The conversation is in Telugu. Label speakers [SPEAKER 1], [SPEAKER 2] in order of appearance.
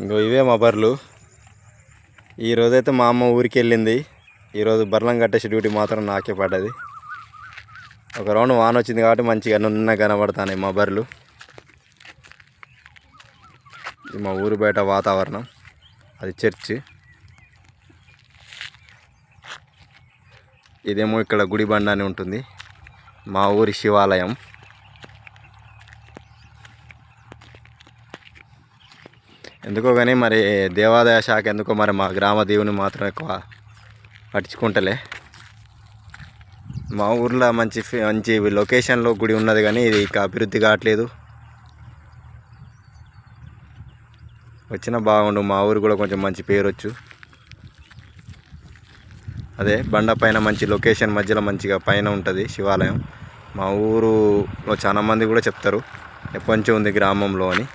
[SPEAKER 1] ఇంకో ఇవే మా బర్రెలు. ఈరోజైతే మా అమ్మ ఊరికి వెళ్ళింది. ఈరోజు బర్లం కట్టేసి డ్యూటీ మాత్రం నాకే పడ్డది. ఒక రౌండ్ వాన వచ్చింది కాబట్టి మంచిగా నున్న కనబడతాయి మా బర్రెలు. ఇది మా ఊరు బయట వాతావరణం. అది చర్చి. ఇదేమో ఇక్కడ గుడి బండ అని ఉంటుంది. మా ఊరి శివాలయం. ఎందుకో కానీ మరి దేవాదాయ శాఖ ఎందుకో మరి మా గ్రామ దేవుని మాత్రం ఎక్కువ పట్టించుకుంటలే. మా ఊర్లో మంచి మంచి లొకేషన్లో గుడి ఉన్నది కానీ ఇది ఇక అభివృద్ధి కావట్లేదు. వచ్చినా బాగుండు మా ఊరు కూడా కొంచెం మంచి పేరు వచ్చు అదే బండ పైన మంచి లొకేషన్ మధ్యలో మంచిగా పైన ఉంటుంది శివాలయం. మా ఊరులో చాలా మంది కూడా చెప్తారు ఎప్పటి నుంచి ఉంది గ్రామంలో అని.